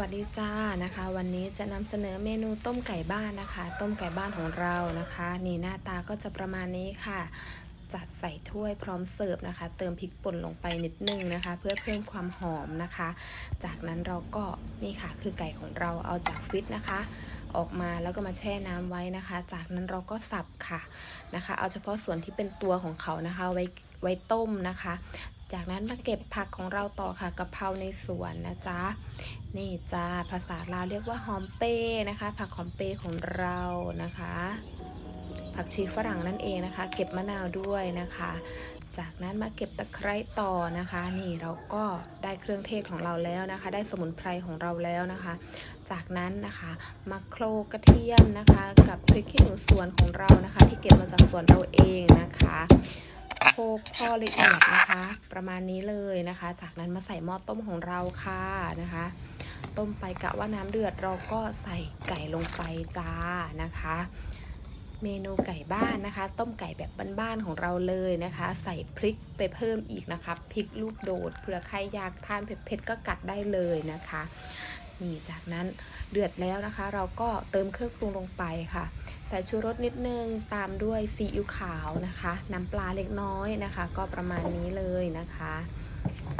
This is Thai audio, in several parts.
วัสดีจ้านะคะ วันนี้จะนำเสนอเมนูต้มไก่บ้านนะคะ ต้มไก่บ้านของเรานะคะ นี่หน้าตาก็จะประมาณนี้ค่ะ จัดใส่ถ้วยพร้อมเสิร์ฟนะคะ เติมพริกป่นลงไปนิดนึงนะคะ เพื่อเพิ่มความหอมนะคะ จากนั้นเราก็นี่ค่ะ คือไก่ของเราเอาจากฟิตนะคะ ออกมาแล้วก็มาแช่น้ำไว้นะคะ จากนั้นเราก็สับค่ะนะคะ เอาเฉพาะส่วนที่เป็นตัวของเขานะคะไว้ไว้ต้มนะคะ จากนั้นมาเก็บผักของเราต่อค่ะกะเพราในสวนนะจ๊ะ นี่จ้าภาษาลาวเรียกว่าหอมเป้นะคะ ผักหอมเป้ของเรานะคะ ผักชีฝรั่งนั่นเองนะคะ เก็บมะนาวด้วยนะคะ จากนั้นมาเก็บตะไคร้ต่อนะคะ นี่เราก็ได้เครื่องเทศของเราแล้วนะคะ ได้สมุนไพรของเราแล้วนะคะ จากนั้นนะคะมาโคลกกระเทียมนะคะ กับพริกขี้หนูสวนของเรานะคะ ที่เก็บมาจากสวนเราเองนะคะ โคลกพอละเอียดนะคะ ประมาณนี้เลยนะคะ จากนั้นมาใส่หม้อต้มของเราค่ะนะคะ ต้มไปกะว่าน้ำเดือดเราก็ใส่ไก่ลงไปจ้านะคะ เมนูไก่บ้านนะคะ ต้มไก่แบบบ้านๆของเราเลยนะคะ ใส่พริกไปเพิ่มอีกนะคะพริกลูกโดดเผื่อใครอยากทานเผ็ดๆก็กัดได้เลยนะคะนี่จากนั้นเดือดแล้วนะคะ เราก็เติมเครื่องปรุงลงไปค่ะ ใส่ชูรสนิดนึงตามด้วยซีอิ๊วขาวนะคะ น้ำปลาเล็กน้อยนะคะ ก็ประมาณนี้เลยนะคะ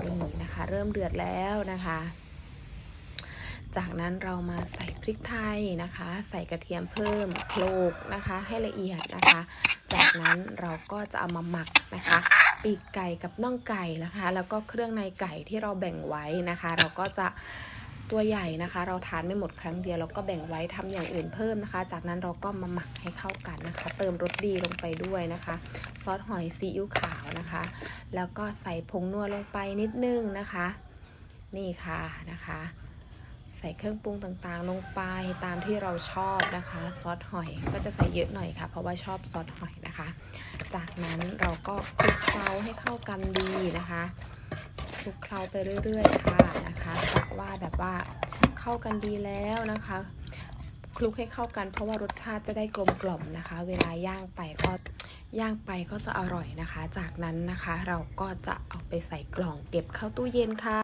นี่นะคะ เริ่มเดือดแล้วนะคะ จากนั้นเรามาใส่พริกไทยนะคะ ใส่กระเทียมเพิ่มโขลกนะคะ ให้ละเอียดนะคะ จากนั้นเราก็จะเอามาหมักนะคะปีกไก่กับน่องไก่นะคะ แล้วก็เครื่องในไก่ที่เราแบ่งไว้นะคะ เราก็จะ ตัวใหญ่นะคะ เราทานไม่หมดครั้งเดียวเราก็แบ่งไว้ทำอย่างอื่นเพิ่มนะคะ จากนั้นเราก็มาหมักให้เข้ากันนะคะ เติมรสดีลงไปด้วยนะคะ ซอสหอยซีอิ๊วขาวนะคะ แล้วก็ใส่ผงนัวลงไปนิดนึงนะคะ นี่ค่ะนะคะ ใส่เครื่องปรุงต่างๆ ลงไปตามที่เราชอบนะคะ ซอสหอยก็จะใส่เยอะหน่อยค่ะ เพราะว่าชอบซอสหอยนะคะ จากนั้นเราก็คลุกเคล้าให้เข้ากันดีนะคะคลุกเคล้าไปเรื่อย ๆ ค่ะนะคะ ว่าเข้ากันดีแล้วนะคะคลุกให้เข้ากันเพราะว่ารสชาติจะได้กลมกล่อมนะคะ เวลาย่างไปก็ย่างไปก็จะอร่อยนะคะ จากนั้นนะคะเราก็จะเอาไปใส่กล่องเก็บเข้าตู้เย็นค่ะ